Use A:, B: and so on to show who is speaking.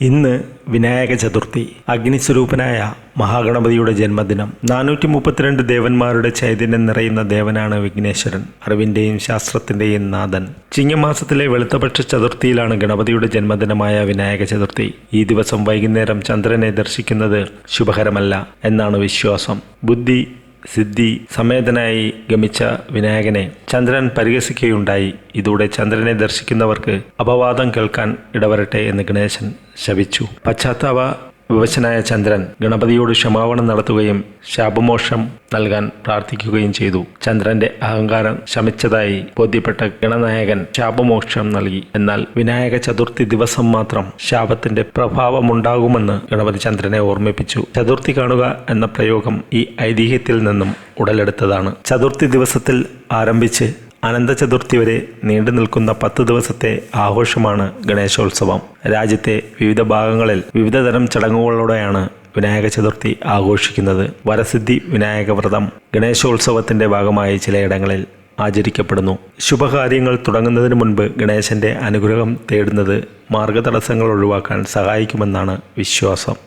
A: ഇന്ന് വിനായക ചതുർത്ഥി അഗ്നിസ്വരൂപനായ മഹാഗണപതിയുടെ ജന്മദിനം. നാനൂറ്റി മുപ്പത്തിരണ്ട് ദേവന്മാരുടെ ചൈതന്യം നിറയുന്ന ദേവനാണ് വിഘ്നേശ്വരൻ അറിവിന്റെയും ശാസ്ത്രത്തിന്റെയും നാഥൻ. ചിങ്ങമാസത്തിലെ വെളുത്തപക്ഷ ചതുർത്ഥിയിലാണ് ഗണപതിയുടെ ജന്മദിനമായ വിനായക ചതുർത്ഥി. ഈ ദിവസം വൈകുന്നേരം ചന്ദ്രനെ ദർശിക്കുന്നത് ശുഭകരമല്ല എന്നാണ് വിശ്വാസം. ബുദ്ധി സിദ്ധി സമേതനായി ഗമിച്ച വിനായകനെ ചന്ദ്രൻ പരിഹസിക്കുകയുണ്ടായി. ഇതോടെ ചന്ദ്രനെ ദർശിക്കുന്നവർക്ക് അപവാദം കേൾക്കാൻ ഇടവരട്ടെ എന്ന് ഗണേശൻ ശപിച്ചു. പശ്ചാത്താപ വിവശനായ ചന്ദ്രൻ ഗണപതിയോട് ക്ഷമാപണം നടത്തുകയും ശാപമോക്ഷം നൽകാൻ പ്രാർത്ഥിക്കുകയും ചെയ്തു. ചന്ദ്രന്റെ അഹങ്കാരം ശമിച്ചതായി ബോധ്യപ്പെട്ട ഗണനായകൻ ശാപമോക്ഷം നൽകി. എന്നാൽ വിനായക ചതുർത്ഥി ദിവസം മാത്രം ശാപത്തിന്റെ പ്രഭാവമുണ്ടാകുമെന്ന് ഗണപതി ചന്ദ്രനെ ഓർമ്മിപ്പിച്ചു. ചതുർത്ഥി കാണുക എന്ന പ്രയോഗം ഈ ഐതിഹ്യത്തിൽ നിന്നും ഉടലെടുത്തതാണ്. ചതുർത്ഥി ദിവസത്തിൽ ആരംഭിച്ച് അനന്ത ചതുർത്ഥി വരെ നീണ്ടു നിൽക്കുന്ന പത്ത് ദിവസത്തെ ആഘോഷമാണ് ഗണേശോത്സവം. രാജ്യത്തെ വിവിധ ഭാഗങ്ങളിൽ വിവിധ തരം ചടങ്ങുകളോടെയാണ് വിനായക ചതുർത്ഥി ആഘോഷിക്കുന്നത്. വരസിദ്ധി വിനായക വ്രതം ഗണേശോത്സവത്തിന്റെ ഭാഗമായി ചിലയിടങ്ങളിൽ ആചരിക്കപ്പെടുന്നു. ശുഭകാര്യങ്ങൾ തുടങ്ങുന്നതിന് മുൻപ് ഗണേശന്റെ അനുഗ്രഹം തേടുന്നത് മാർഗതടസ്സങ്ങൾ ഒഴിവാക്കാൻ സഹായിക്കുമെന്നാണ് വിശ്വാസം.